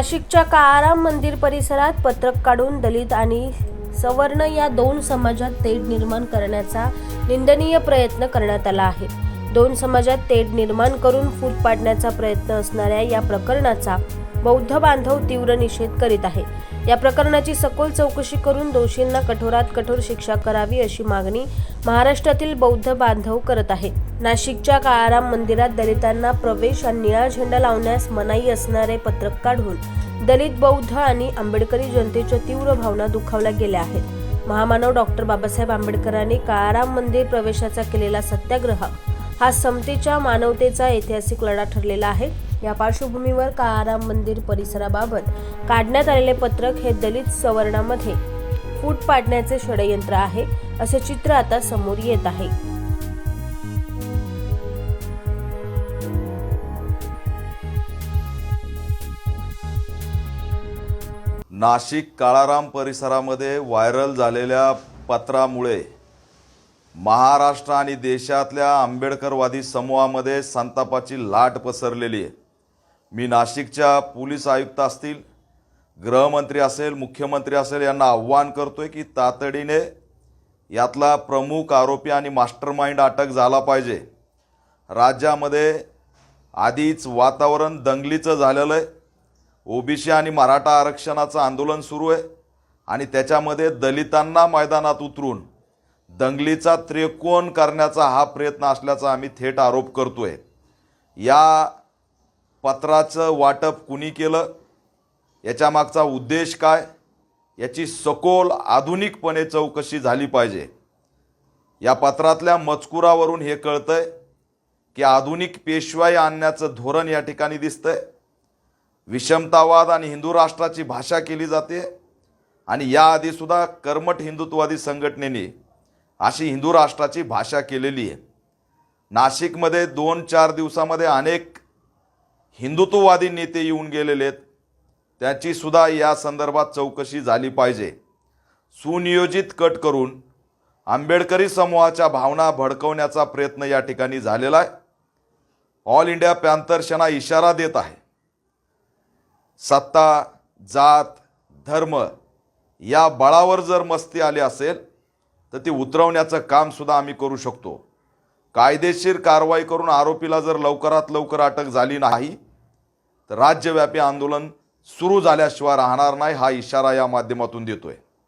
नाशिकच्या काळाराम मंदिर परिसरात पत्रक काढून दलित आणि सवर्ण या दोन समाजात तेढ निर्माण करण्याचा निंदनीय प्रयत्न करण्यात आला आहे. दोन समाजात तेढ निर्माण करून फूट पाडण्याचा प्रयत्न असणाऱ्या या प्रकरणाचा बौद्ध बांधव तीव्र निषेध करीत आहे. या प्रकरणाची सखोल चौकशी करून दोषींना कठोरात कठोर शिक्षा करावी अशी मागणी महाराष्ट्रातील बौद्ध बांधव करत आहे. नाशिकच्या काळाराम मंदिरात दलितांना प्रवेश आणि निळा झेंडा लावण्यास मनाई असणारे पत्रक काढून दलित बौद्ध आणि आंबेडकरी जनतेच्या तीव्र भावना दुखावल्या गेल्या आहेत. महामानव डॉक्टर बाबासाहेब आंबेडकरांनी काळाराम मंदिर प्रवेशाचा केलेला सत्याग्रह हा समतेच्या मानवतेचा ऐतिहासिक लढा ठरलेला आहे. या पार्श्वभूमीवर काळाराम मंदिर परिसराबाबत काढण्यात आलेले पत्रक हे दलित सवर्णामध्ये फूट पाडण्याचे षडयंत्र आहे असे चित्र आता समोर येत आहे. नाशिक काळाराम परिसरामध्ये व्हायरल झालेल्या पत्रामुळे महाराष्ट्र आणि देशातल्या आंबेडकरवादी समूहामध्ये संतापाची लाट पसरलेली आहे. मी नाशिकच्या पोलीस आयुक्त असतील गृहमंत्री असेल मुख्यमंत्री असेल यांना आव्हान करतोय की तातडीने यातला प्रमुख आरोपी आणि मास्टरमाइंड अटक झाला पाहिजे. राज्यामध्ये आधीच वातावरण दंगलीचं झालेलं आहे. ओबीसी आणि मराठा आरक्षणाचं आंदोलन सुरू आहे आणि त्याच्यामध्ये दलितांना मैदानात उतरून दंगलीचा त्रिकोण करण्याचा हा प्रयत्न असल्याचा आम्ही थेट आरोप करतो आहे या पत्राचं वाटप कुणी केलं? याच्यामागचा उद्देश काय? याची सखोल आधुनिकपणे चौकशी झाली पाहिजे. या पत्रातल्या मजकुरावरून हे कळतंय की आधुनिक पेशवाई आणण्याचं धोरण या ठिकाणी दिसतंय. विषमतावाद आणि हिंदू राष्ट्राची भाषा केली जाते आणि याआधीसुद्धा कर्मठ हिंदुत्ववादी संघटनेने अशी हिंदू राष्ट्राची भाषा केलेली आहे. नाशिकमध्ये दोन चार दिवसामध्ये अनेक हिंदुत्ववादी नेते येऊन गेलेले आहेत त्याची सुद्धा या संदर्भात चौकशी झाली पाहिजे. सुनियोजित कट करून आंबेडकरी समूहाच्या भावना भडकवण्याचा प्रयत्न या ठिकाणी झालेला आहे. ऑल इंडिया पॅन्थर इशारा देत आहे. सत्ता जात धर्म या बळावर जर मस्ती आली असेल तर ती उतरवण्याचं कामसुद्धा आम्ही करू शकतो. कायदेशीर कारवाई करून आरोपीला जर लवकरात लवकर अटक झाली नाही तर राज्यव्यापी आंदोलन सुरू झाल्याशिवाय राहणार नाही हा इशारा या माध्यमातून देतोय.